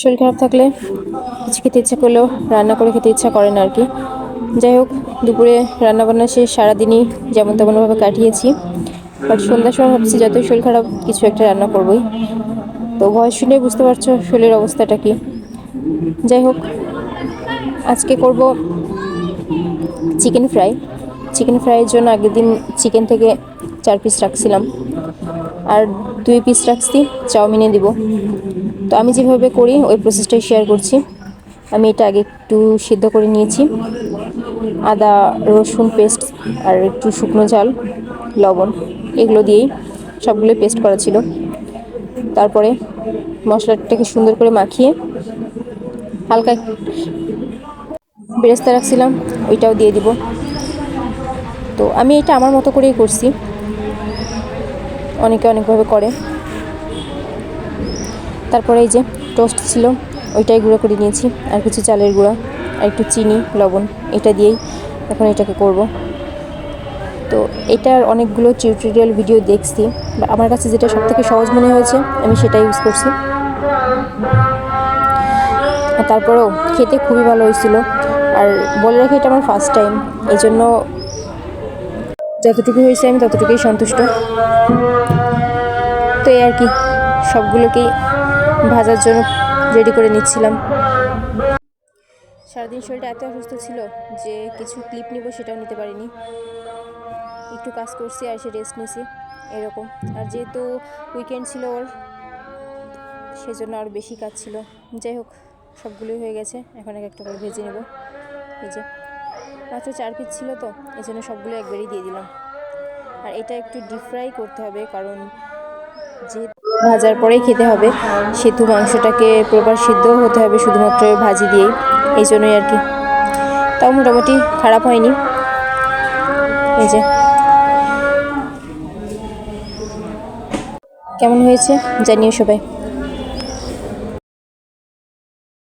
শরীর খারাপ থাকলে কিছু খেতে ইচ্ছা করলেও রান্না করে খেতে ইচ্ছা করে না আর কি। যাই হোক, দুপুরে রান্নাবান্না শেষ, সারাদিনই যেমন তেমনভাবে কাটিয়েছি। বাট সন্ধ্যার সময় ভাবছি যতই শরীর খারাপ, কিছু একটা রান্না করবই। তো ভয় শুনে বুঝতে পারছ শরীরের অবস্থাটা কি। যাই হোক, আজকে করব চিকেন ফ্রাই। চিকেন ফ্রাইয়ের জন্য আগের দিন চিকেন থেকে চার পিস রাখছিলাম। আর দুই পিস রাখছি চাউমিনে দিব। তো আমি যেভাবে করি, ওই প্রসেসটাই শেয়ার করছি। আমি এটা আগে একটু সিদ্ধ করে নিয়েছি। আদা, রসুন পেস্ট আর একটু শুকনো ঝাল লবণ, এগুলো দিয়েই সবগুলো পেস্ট করা ছিল। তারপরে মশলাটাকে সুন্দর করে মাখিয়ে হালকা বেরেস্তা রাখছিলাম, ওইটাও দিয়ে দিব। তো আমি এটা আমার মতো করেই করছি। অনেকে অনেকভাবে করে। তারপরে এই যে টোস্ট ছিল, ওইটাই গুঁড়ো করে নিয়েছি। আর কিছু চালের গুঁড়া, আর একটু চিনি, লবণ, এটা দিয়েই এখন এটাকে করব। তো এটার অনেকগুলো টিউটোরিয়াল ভিডিও দেখছি। বা আমার কাছে যেটা সবথেকে সহজ মনে হয়েছে, আমি সেটাই ইউজ করছি। আর তারপরেও খেতে খুবই ভালো হয়েছিল। আর বলে রাখি, এটা আমার ফার্স্ট টাইম এই জন্য যতটুকু হয়েছে আমি ততটুকুই সন্তুষ্ট। তো এই আর কি, সবগুলোকেই ভাজার জন্য রেডি করে নিচ্ছিলাম। সারাদিন শরীরটা এত অসুস্থ ছিল যে কিছু ক্লিপ নিব সেটাও নিতে পারিনি। একটু কাজ করছি আর সে রেস্ট নিছি, এরকম। আর যেহেতু উইকেন্ড ছিল ওর, সেজন্য আরও বেশি কাজ ছিল। যাই হোক, সবগুলোই হয়ে গেছে। এখন এক একটা করে ভেজে নেব। এই যে, মাত্র চার পিস ছিল তো এই জন্য সবগুলো একবারই দিয়ে দিলাম। আর এটা একটু ডিপ ফ্রাই করতে হবে, কারণ যে ভাজার পরেই খেতে হবে। সেতু মাংসটাকে প্রপার সিদ্ধ হতে হবে শুধুমাত্র ভাজি দিয়েই। এই জন্যই আর কি। তাও মোটামুটি খারাপ হয়নি। এই যে। কেমন হয়েছে? জানিও সবাই।